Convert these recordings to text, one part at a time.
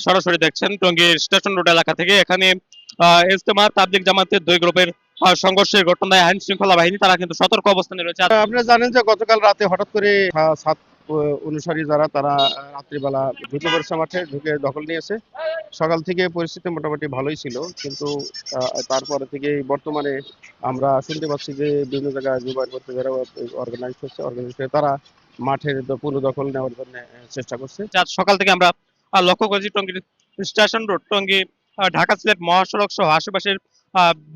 সরাসরি দেখছেন Tongi station road এলাকা থেকে। এখানে আহ, ইজতেমা তাবলিক জামাতের দুই গ্রুপের সংঘর্ষের ঘটনায় আইন শৃঙ্খলা বাহিনী তারা কিন্তু সতর্ক অবস্থানে রয়েছে। আপনারা জানেন যে গতকাল রাতে হঠাৎ করে সাত অনুসারী যারা তারা রাত্রিবেলা ঢুকে পড়েছে মাঠে ঢুকে দখল নিয়েছে। সকাল থেকে পরিস্থিতি মোটামুটি ভালোই ছিল কিন্তু তারপরে থেকে বর্তমানে আমরা শুনতে পাচ্ছি যে বিভিন্ন জায়গায় জুবাইর করতে যারা অর্গানাইজ হচ্ছে অর্গানাইজ হয়ে তারা মাঠের পুরো দখল নেওয়ার জন্য চেষ্টা করছে। সকাল থেকে আমরা লক্ষ্য করেছি টঙ্গীর স্টেশন রোড টঙ্গী ঢাকা সিলেট মহাসড়ক সহ আশেপাশের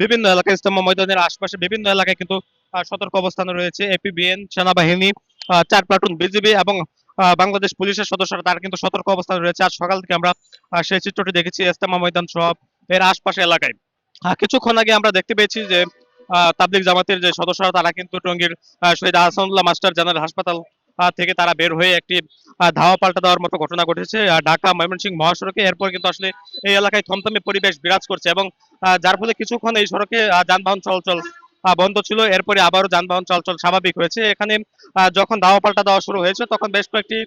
বিভিন্ন এলাকায় ইস্তেমা ময়দানের আশেপাশে বিভিন্ন এলাকায় কিন্তু সতর্ক অবস্থানে রয়েছে এপিবিএন সেনাবাহিনী চার প্লাটুন বিজিবি এবং বাংলাদেশ পুলিশের সদস্যরা তারা কিন্তু সতর্ক অবস্থানে রয়েছে। আজ সকাল থেকে আমরা সেই চিত্রটি দেখেছি ইস্তেমা ময়দান সহ এর আশপাশে এলাকায়। কিছুক্ষণ আগে আমরা দেখতে পেয়েছি যে আহ, তাবলিগ জামাতের যে সদস্যরা তারা কিন্তু টঙ্গীর শহীদ আহসানুল্লাহ মাস্টার জেনারেল হাসপাতাল থেকে তারা বের হয়ে একটি ধাওয়া পাল্টা দেওয়ার মতো ঘটনা ঘটেছে। ঢাকা ময়মনসিংহ মহাসড়কে এরপর কিন্তু আসলে এই এলাকায় থমথমে পরিবেশ বিরাজ করছে এবং যার ফলে কিছুক্ষণ এই সড়কে যানবাহন চলাচল বন্ধ ছিল। এরপরে আবারও যানবাহন চলাচল স্বাভাবিক হয়েছে। এখানে যখন ধাওয়া পাল্টা দেওয়া শুরু হয়েছে তখন বেশ কয়েকটি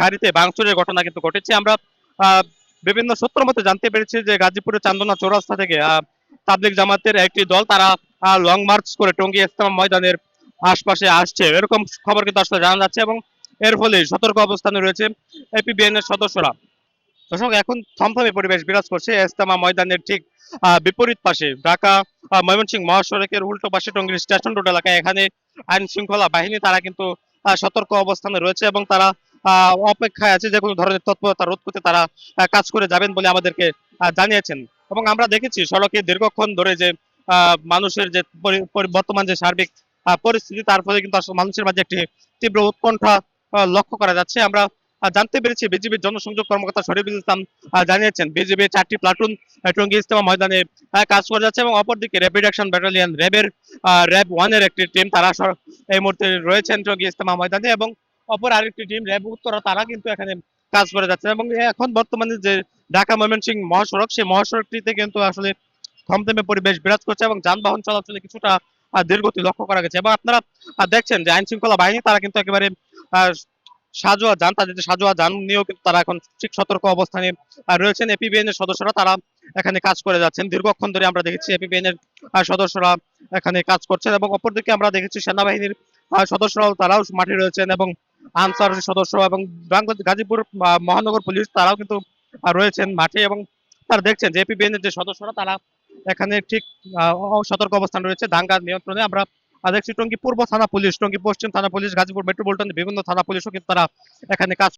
গাড়িতে ভাঙচুরের ঘটনা কিন্তু ঘটেছে। আমরা বিভিন্ন সূত্র মতে জানতে পেরেছি যে গাজীপুরের চান্দনা চৌরাস্তা থেকে আহ, তাবলিগ জামাতের একটি দল তারা লং মার্চ করে টঙ্গী ইস্তেমা ময়দানের আশপাশে আসছে। এরকম খবর কিন্তু আসলে জানা যাচ্ছে এবং এর ফলে সতর্ক অবস্থানে রয়েছে এপিবিএন এর সদস্যরা। দর্শক, এখন থমথমে পরিবেশ বিরাজ করছে ইস্তেমা ময়দানের ঠিক বিপরীত পাশে। ঢাকা ময়মনসিংহ মহাসড়কের উল্টো পাশে টঙ্গীর স্টেশন রোড এলাকায় এখানে আইন শৃঙ্খলা বাহিনী তারা কিন্তু সতর্ক অবস্থানে রয়েছে এবং তারা অপেক্ষায় আছে যে কোনো ধরনের তৎপরতা রোধ করতে তারা কাজ করে যাবেন বলে আমাদেরকে জানিয়েছেন। এবং আমরা দেখেছি, সড়কে দীর্ঘক্ষণ ধরে যে মানুষের যে বর্তমান যে সার্বিক পরিস্থিতি, তার ফলে কিন্তু আসলে মানুষের মাঝে একটি তীব্র উৎকণ্ঠা লক্ষ্য করা যাচ্ছে। আমরা জানতে পেরেছি বিজিবির জনসংযোগ কর্মকর্তা শরীফুল ইসলাম জানিয়েছেন, বিজিবির চারটি প্লাটুন টঙ্গী ইস্তেমা ময়দানে কাজ করে যাচ্ছে এবং অপরদিকে র্যাপিড অ্যাকশন ব্যাটালিয়ন র্যাবের র্যাব ওয়ানের একটি টিম তারা এই মুহূর্তে রয়েছেন টঙ্গী ইস্তেমা ময়দানে এবং অপর আরেকটি টিম র্যাব উত্তরা তারা কিন্তু এখানে কাজ করে যাচ্ছে এবং এখন বর্তমানে যে ঢাকা ময়মনসিংহ মহাসড়ক, সেই মহাসড়কটিতে কিন্তু আসলে থমথমে পরিবেশ বিরাজ করছে এবং যানবাহন চলাচলে কিছুটা ধীরগতি লক্ষ্য করা গেছে। এবং আপনারা দেখছেন যে আইন শৃঙ্খলা বাহিনী, তারা কিন্তু একেবারে সাজোয়া যান, তাদের যে সাজোয়া যান নিয়েও কিন্তু তারা এখন ঠিক সতর্ক অবস্থানে রয়েছেন। এপিবিএন এর সদস্যরা তারা এখানে কাজ করে যাচ্ছেন। দীর্ঘক্ষণ ধরে আমরা দেখেছি এপিবিএন এর সদস্যরা এখানে কাজ করছেন এবং অপরদিকে আমরা দেখেছি সেনাবাহিনীর সদস্যরাও তারাও মাঠে রয়েছেন এবং আনসার সদস্য এবং বাংলাদেশ গাজীপুর মহানগর পুলিশ তারাও কিন্তু রয়েছেন মাঠে এবং তারা দেখছেন যে এপিবিএন এর যে সদস্যরা তারা এখানে ঠিক সতর্ক অবস্থান রয়েছে, দাঙ্গা নিয়ন্ত্রণে। আমরা দেখছি টঙ্গী পূর্ব থানা পুলিশ টঙ্গী পশ্চিম থানা পুলিশ, গাজীপুর মেট্রোপলিটন, বিভিন্ন থানা পুলিশও কিন্তু তারা এখানে কাজ